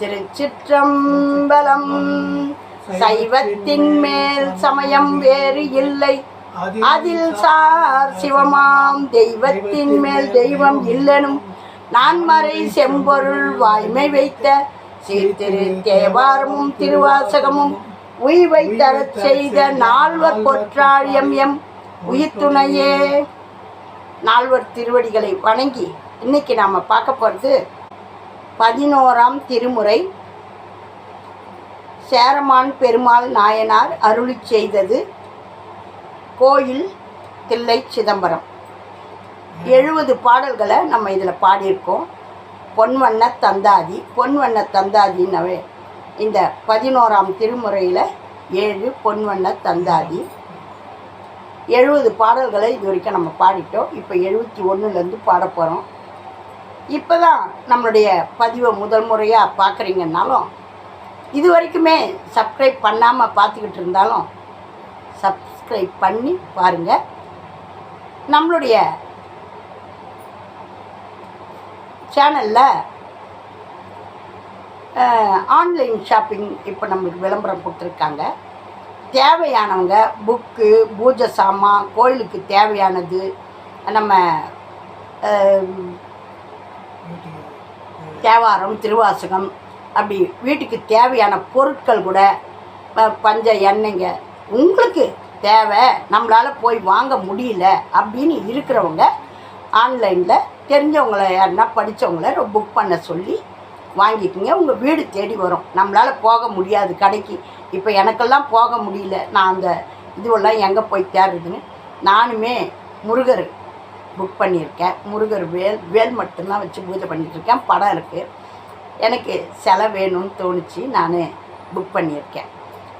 திருச்சிற்றம்பலம். சைவத்தின் மேல் சமயம் வேறு இல்லை. அதில் சார் சிவமாம் தெய்வத்தின் மேல் தெய்வம் இல்லனும். நான்மறை செம்பொருள் வாய்மை வைத்த சீர்திரு தேவாரமும் திருவாசகமும் உய்வை தரச் செய்த நால்வர் பொற்றாழியம் எம். உயிர்த்துணையே. நால்வர் திருவடிகளை வணங்கி இன்னைக்கு நாம் பார்க்க போகிறது பதினோராம் திருமுறை சேரமான் பெருமாள் நாயனார் அருளி செய்தது கோயில் தில்லை சிதம்பரம். எழுபது பாடல்களை நம்ம இதில் பாடியிருக்கோம். பொன்வண்ண தந்தாதி பொன்வண்ண தந்தாதின்னவே இந்த பதினோராம் திருமுறையில் ஏழு பொன்வண்ண தந்தாதி. எழுபது பாடல்களை இது வரைக்கும் நம்ம பாடிட்டோம். இப்போ எழுபத்தி ஒன்றுலேருந்து பாட போகிறோம். இப்போ தான் நம்மளுடைய பதிவை முதல் முறையாக பார்க்குறீங்கன்னாலும் இது வரைக்குமே சப்ஸ்கிரைப் பண்ணாமல் பார்த்துக்கிட்டு இருந்தாலும் சப்ஸ்கிரைப் பண்ணி பாருங்கள் நம்மளுடைய சேனலில் ஆன்லைன் ஷாப்பிங் இப்போ நம்மளுக்கு விளம்பரம் கொடுத்துருக்காங்க. தேவையானவங்க புக்கு பூஜை சாமான் கோயிலுக்கு தேவையானது நம்ம தேவாரம் திருவாசகம் அப்படி வீட்டுக்கு தேவையான பொருட்கள் கூட பஞ்ச எண்ணெய்ங்க உங்களுக்கு தேவை. நம்மளால் போய் வாங்க முடியல அப்படின்னு இருக்கிறவங்க ஆன்லைனில் தெரிஞ்சவங்கள யாருன்னா படித்தவங்கள புக் பண்ண சொல்லி வாங்கிக்கிங்க. உங்கள் வீடு தேடி வரும். நம்மளால் போக முடியாது கடைக்கு. இப்போ எனக்கெல்லாம் போக முடியல. நான் அந்த இதுவெல்லாம் எங்கே போய் தேடுறதுன்னு. நானுமே முருகர் புக் பண்ணியிருக்கேன். முருகர் வேல் வேல் மட்டும்தான் வச்சு பூஜை பண்ணிட்டுருக்கேன். படம் இருக்குது எனக்கு சிலை வேணும்னு தோணுச்சு. நான் புக் பண்ணியிருக்கேன்.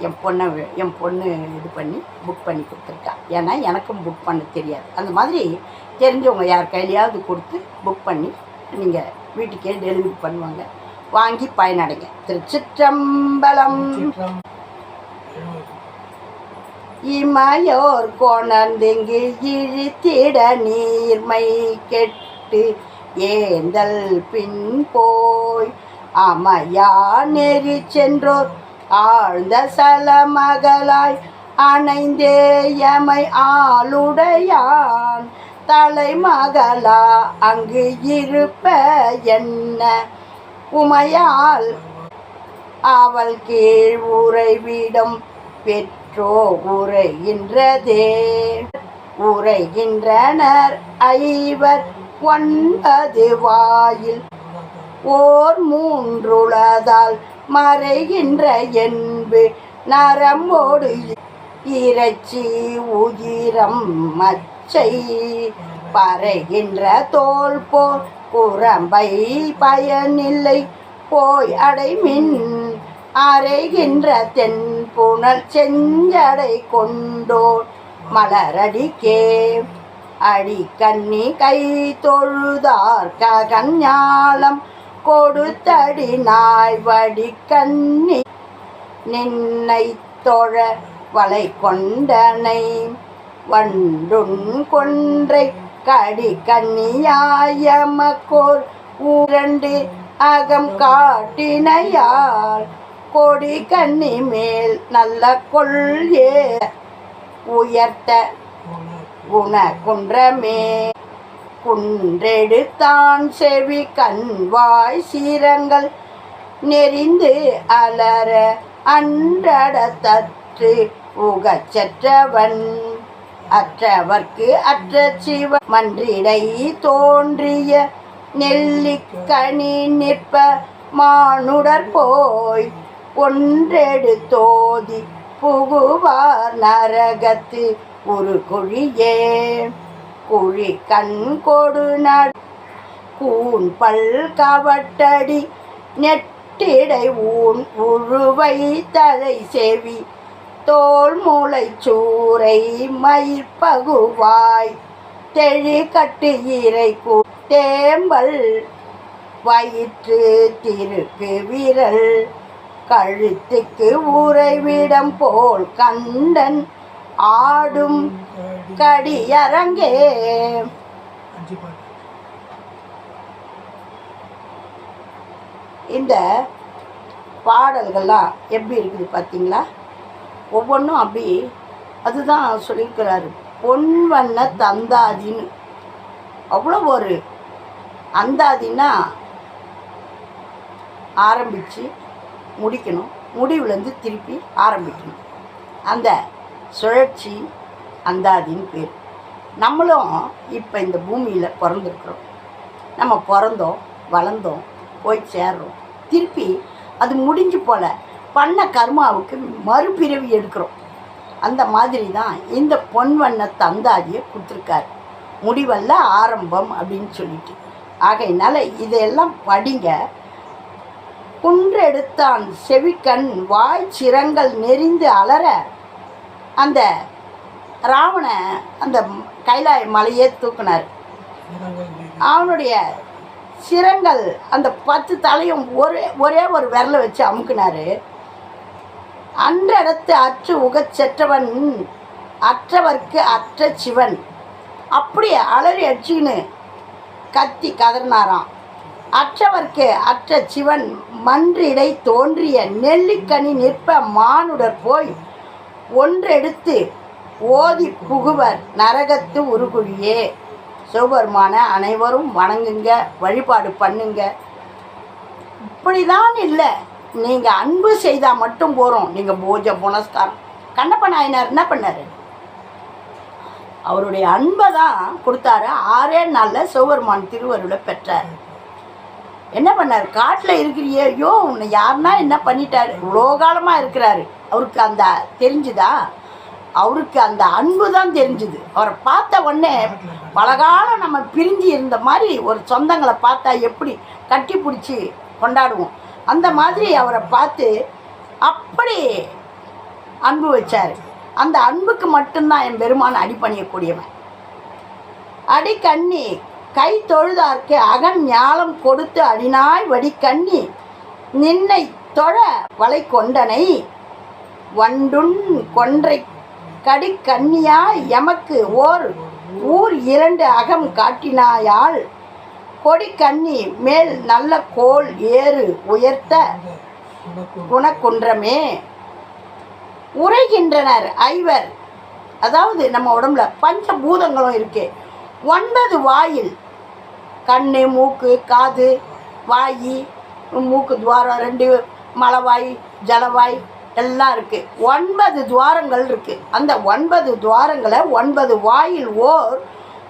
என் பொண்ணை என் பொண்ணு இது பண்ணி புக் பண்ணி கொடுத்துருக்கா. ஏன்னா எனக்கும் புக் பண்ண தெரியாது. அந்த மாதிரி தெரிஞ்சவங்க யார் கையிலையாவது கொடுத்து புக் பண்ணி நீங்கள் வீட்டுக்கே டெலிவரி பண்ணுவாங்க. வாங்கி பயனடைங்க. திருச்சிற்றம்பலம். இமையோர் கொணர்ந்திங்கு இழுத்திட நீர்மை கெட்டு ஏந்தல் பின் போய் அமையா நெறி சென்றோர் ஆழ்ந்த சலமகளாய் அணைந்தேயமை ஆளுடையான் தலைமகளா அங்கு இருப்ப என்ன உமையால் அவள் கீழ் உறைவிடம் பெற்றோ உரைகின்றதே. உரைகின்றனர் ஐவர் ஒன்பது வாயில். ஓர் மூன்றுளதால் மறைகின்ற என்பு நரம்போடு இறைச்சி உயிரம் மச்சை. பறைகின்ற தோல் போல் குரம்பை பயனில்லை. போய் அடைமின் அறைகின்ற புனல் செஞ்சடை கொண்டோர் மலரடிக்கே அடி கண்ணி கை தொழுதார் ககஞ்ஞாலம் கொடுத்தடி நாய் வடி கண்ணி நின்னை தொழ வளை கொண்டனை. வண்டுண் கொன்றை கடி கண்ணியாயமக்கோர் ஊரண்டு அகம் காட்டினையாள். கொடி கண்ணி மேல் நல்ல கொள்யே உயர்த்த குண குன்றமே குன்றெடுத்தான் செவி கண்வாய் சீரங்கள் நெறிந்து அலற அன்றட தற்று உகச்சற்றவன் அற்றவர்க்கு அற்ற சிவ மன்றிடை தோன்றிய நெல்லிக்கனி நிற்ப மானுடர் போய் ஒன்றெடுத்தோதி புகுவார் நரகத்து ஒரு குழியே குழி கண் கொடு நடு கூன் பல் கவட்டடி நெட்டிடை ஊன் உழுவை தலை செவி தோல் மூளை சூறை மயிர்பகுவாய் தெழி கட்டு ஈரை தேம்பல் வயிற்று திருக்கு விரல் கழுத்துக்கு உறைவிடம் போல் கண்டன் ஆடும் கடியரங்கே. இந்த பாடல்கள்லாம் எப்படி இருக்குது பார்த்தீங்களா? ஒவ்வொன்றும் அப்படி அதுதான் சொல்லியிருக்கிறாரு. பொன் வண்ண தந்தாதின்னு. அவ்வளோ ஒரு அந்தாதின்னா ஆரம்பித்து முடிக்கணும் முடிவுலேருந்து திருப்பி ஆரம்பிக்கணும். அந்த சுழற்சி அந்தாதின்னு பேர். நம்மளும் இப்போ இந்த பூமியில் பிறந்திருக்கிறோம். நம்ம பிறந்தோம் வளர்ந்தோம் போய் சேர்றோம். திருப்பி அது முடிஞ்சு போல பண்ண கர்மாவுக்கு மறுபிறவி எடுக்கிறோம். அந்த மாதிரி தான் இந்த பொன்வண்ண தந்தாதியை கொடுத்துருக்காரு. முடிவல்ல ஆரம்பம் அப்படின்னு சொல்லிட்டு. ஆகையினால இதையெல்லாம் படிங்க. குன்றெடுத்தான் செவிக்கண் வாய் சிரங்கள் நெறிந்து அலற. அந்த ராவண அந்த கைலாய மலையே தூக்குனார். அவனுடைய சிரங்கள் அந்த பத்து தலையும் ஒரே ஒரே ஒரு விரலை வச்சு அமுக்குனாரு. அன்றடத்து அற்று உகச்செற்றவன் அற்றவர்க்கு அற்ற சிவன். அப்படியே அலறி அடிச்சுன்னு கத்தி கதறினாராம். அற்றவர்க்கு அற்ற சிவன் மன்றிடை தோன்றிய நெல்லிக்கனி நிற்ப மானுடர் போய் ஒன்றெடுத்து ஓதி புகுவர் நரகத்து உருகுழியே. சிவபெருமான அனைவரும் வணங்குங்க வழிபாடு பண்ணுங்க. இப்படிதான் இல்லை. நீங்கள் அன்பு செய்தால் மட்டும் போகிறோம் நீங்கள் பூஜை புனஸ்காரம். கண்ணப்ப நாயனார் என்ன பண்ணார்? அவருடைய அன்பை தான் கொடுத்தாரு. ஆறே நாளில் சிவபெருமான் திருவருளை பெற்றார். என்ன பண்ணார்? காட்டில் இருக்கிறியே ஐயோ உன்னை யாருன்னா என்ன பண்ணிட்டாரு? இவ்வளோ காலமாக இருக்கிறாரு. அவருக்கு அந்த தெரிஞ்சுதா? அவருக்கு அந்த அன்பு தான் தெரிஞ்சுது. அவரை பார்த்த உடனே பல காலம் நம்ம பிரிஞ்சு இருந்த மாதிரி ஒரு சொந்தங்களை பார்த்தா எப்படி கட்டி பிடிச்சி கொண்டாடுவோம். அந்த மாதிரி அவரை பார்த்து அப்படி அன்பு வச்சார். அந்த அன்புக்கு மட்டும்தான் என் பெருமான் அடிப்பணியக்கூடியவன் அடி கண்ணி கை தொழுதார்க்கு அகன் ஞாலம் கொடுத்து அடினாய் வடிக்கண்ணி. நின்னை தொழ வளை கொண்டனை. வண்டுண் கொன்றை கடிக்கண்ணியாய் எமக்கு ஓர் ஊர் இரண்டு அகம் காட்டினாயால். கொடிக்கண்ணி மேல் நல்ல கோல் ஏறு உயர்த்த குணக்குன்றமே. உரைகின்றனர் ஐவர். அதாவது நம்ம உடம்புல பஞ்ச பூதங்களும் இருக்கு. ஒன்பது வாயில் கண் மூக்கு காது வாய் மூக்கு துவாரம் ரெண்டு மலவாய் ஜலவாய் எல்லாம் இருக்குது ஒன்பது துவாரங்கள் இருக்குது அந்த ஒன்பது துவாரங்களை ஒன்பது வாயில் ஓர்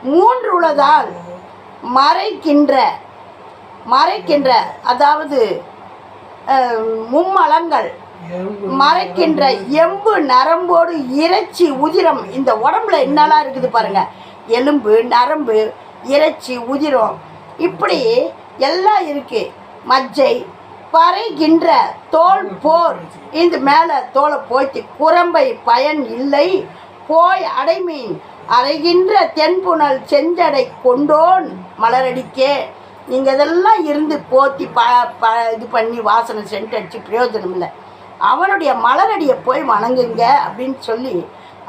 மூன்றுள்ளதால் மறைக்கின்ற மறைக்கின்ற அதாவது மும்மலங்கள் மறைக்கின்ற எம்பு நரம்போடு இறைச்சி உதிரம். இந்த உடம்புல என்னெல்லாம் இருக்குது பாருங்கள் எலும்பு நரம்பு இறைச்சி உதிரம். இப்படி எல்லாம் இருக்கு. மஜ்ஜை பறைகின்ற தோல் போர். இந்த மேலே தோலை போய்த்து குரம்பை பயன் இல்லை. போய் அடைமீன் அறைகின்ற தென்புணல் செஞ்சடை கொண்டோன் மலரடிக்கே. நீங்கள் இதெல்லாம் இருந்து போத்தி ப ப இது பண்ணி வாசனை சென்ட் அடித்து பிரயோஜனம் இல்லை. அவனுடைய மலரடியை போய் வணங்குங்க அப்படின்னு சொல்லி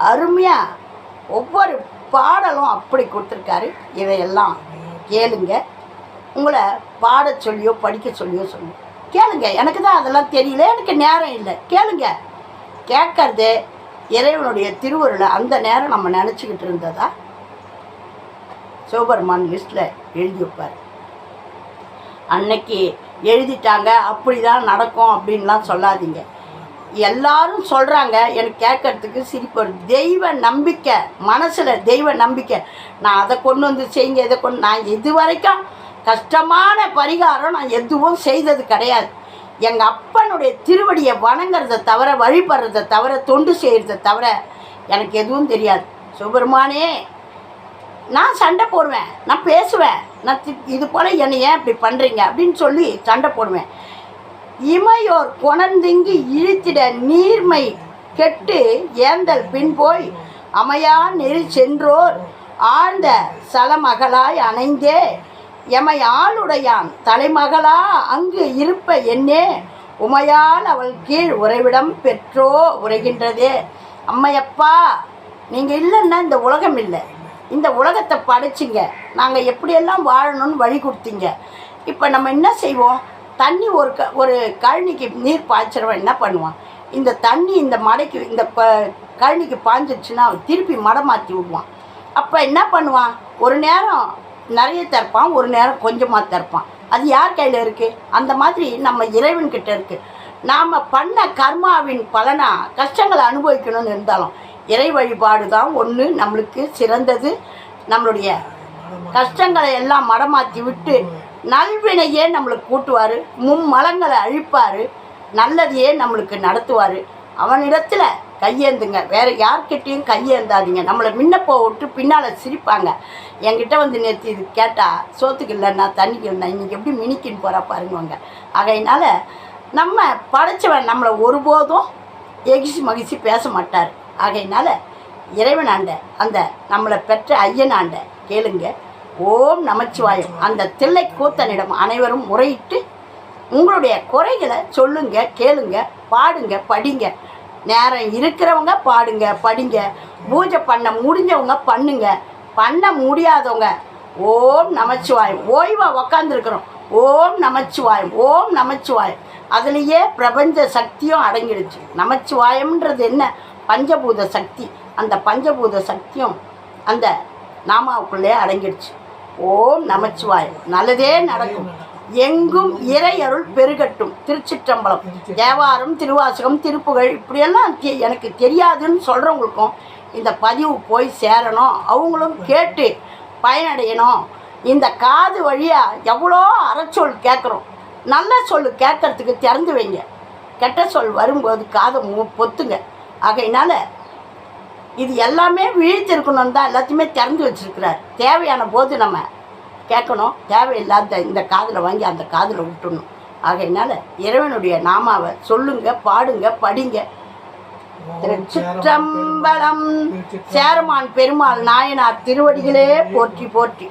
அருமையாக ஒவ்வொரு பாடலும் அப்படி கொடுத்துருக்காரு. இதையெல்லாம் கேளுங்க. உங்களை பாட சொல்லியோ படிக்க சொல்லியோ சொல்லுங்க கேளுங்க. எனக்கு தான் அதெல்லாம் தெரியல. எனக்கு நேரம் இல்லை. கேளுங்க. கேட்கறது இறைவனுடைய திருவருளை அந்த நேரம் நம்ம நினச்சிக்கிட்டு இருந்ததா? சிவபெருமான் லிஸ்ட்டில் எழுதி வைப்பார். அன்னைக்கு எழுதிட்டாங்க. அப்படி தான் நடக்கும் அப்படின்லாம் சொல்லாதீங்க. எல்லாரும் சொல்கிறாங்க எனக்கு கேட்கறதுக்கு சிரிப்பு வரும் தெய்வ நம்பிக்கை மனசில் தெய்வ நம்பிக்கை. நான் அதை கொண்டு வந்து செய்யுங்க இதை கொண்டு நான் இது வரைக்கும் கஷ்டமான பரிகாரம் நான் எதுவும் செய்தது கிடையாது. எங்கள் அப்பனுடைய திருவடியை வணங்குறதை தவிர வழிபடுறதை தவிர தொண்டு செய்கிறத தவிர எனக்கு எதுவும் தெரியாது. சுப்பிரமானே நான் சண்டை போடுவேன் நான் பேசுவேன். நான் இது போல் என்னை ஏன் இப்படி பண்ணுறீங்க அப்படின்னு சொல்லி சண்டை போடுவேன். இமையோர் கொணர்ந்திங்கு இழுத்திட நீர்மை கெட்டு ஏந்தல் பின் போய் அமையா நெறி சென்றோர் ஆழ்ந்த சலமகளாய் அணைந்தே. எமை ஆளுடையான் தலைமகளா அங்கு இருப்ப என்னே? உமையால் அவள் கீழ் உறைவிடம் பெற்றோ உரைகின்றதே. அம்மையப்பா நீங்கள் இல்லைன்னா இந்த உலகம் இல்லை. இந்த உலகத்தை படைச்சிங்க. நாங்கள் எப்படியெல்லாம் வாழணும்னு வழி கொடுத்தீங்க. இப்போ நம்ம என்ன செய்வோம்? தண்ணி ஒரு க ஒரு கழனிக்கு நீர் பாய்ச்சிறவன் என்ன பண்ணுவான்? இந்த தண்ணி இந்த மடைக்கு இந்த ப கழனிக்கு பாய்ஞ்சிருச்சுன்னா அவன் திருப்பி மடம் மாற்றி விடுவான். அப்போ என்ன பண்ணுவான்? ஒரு நேரம் நிறைய திறப்பான் ஒரு நேரம் கொஞ்சமாக திறப்பான். அது யார் கையில் இருக்குது அந்த மாதிரி நம்ம இறைவன்கிட்ட இருக்குது நாம் பண்ண கர்மாவின் பலனாக கஷ்டங்களை அனுபவிக்கணும்னு இருந்தாலும் இறை வழிபாடு தான் ஒன்று நம்மளுக்கு சிறந்தது. நம்மளுடைய கஷ்டங்களை எல்லாம் மடமாற்றி விட்டு நல்வினையே நம்மளுக்கு கூட்டுவார். மும்மலங்களை அழிப்பார். நல்லதையே நம்மளுக்கு நடத்துவார். அவனிடத்தில் கையேந்துங்க. வேறு யார்கிட்டயும் கையேந்தாதீங்க. நம்மளை முன்னப்போ விட்டு பின்னால் சிரிப்பாங்க. என்கிட்ட வந்து நேற்று இது கேட்டால் சோத்துக்கு இல்லைன்னா தண்ணிக்கு இல்லைன்னா இன்றைக்கி எப்படி மினிக்கின்னு போகிறா பாருங்கவங்க ஆகையினால நம்ம படைச்சவன் நம்மளை ஒருபோதும் எகிசி மகிழ்ச்சி பேச மாட்டார். ஆகையினால இறைவனாண்ட அந்த நம்மளை பெற்ற ஐயனாண்ட கேளுங்க. ஓம் நமச்சிவாயம் அந்த தில்லை கூத்தனிடம் அனைவரும் முறையிட்டு உங்களுடைய குறைகளை சொல்லுங்க கேளுங்க பாடுங்க படிங்க. நேரம் இருக்கிறவங்க பாடுங்க படிங்க. பூஜை பண்ண முடிஞ்சவங்க பண்ணுங்க. பண்ண முடியாதவங்க ஓம் நமச்சிவாயம் ஓய்வாக உக்காந்துருக்குறோம் ஓம் நமச்சிவாயம் ஓம் நமச்சிவாயம் அதுலேயே பிரபஞ்ச சக்தியும் அடங்கிடுச்சு. நமச்சிவாயம்ன்றது என்ன? பஞ்சபூத சக்தி. அந்த பஞ்சபூத சக்தியும் அந்த நாமாவுக்குள்ளே அடங்கிடுச்சு. ஓம் நமச்சிவாயம். நல்லதே நடக்கும். எங்கும் இறையருள் பெருகட்டும். திருச்சிற்றம்பலம். தேவாரம் திருவாசகம் திருப்புகழ் இப்படியெல்லாம் எனக்கு தெரியாதுன்னு சொல்கிறவங்களுக்கும் இந்த பதிவு போய் சேரணும். அவங்களும் கேட்டு பயனடையணும். இந்த காது வழியாக எவ்வளோ அறச்சொல் கேட்குறோம். நல்ல சொல் கேட்கறதுக்கு திறந்து வைங்க. கெட்ட சொல் வரும்போது காதை மு பொத்துங்க. ஆகையினால இது எல்லாமே விழித்திருக்கணும் தான் எல்லாத்தையுமே திறந்து வச்சிருக்கிறார். தேவையான போது நம்ம கேட்கணும். தேவையில்லாத இந்த காதில் வாங்கி அந்த காதில் விட்டுணும் ஆகையினால இறைவனுடைய நாமாவை சொல்லுங்க பாடுங்க படிங்க. திருச்சிற்றம்பலம் சேரமான் பெருமாள் நாயனார் திருவடிகளே போற்றி போற்றி.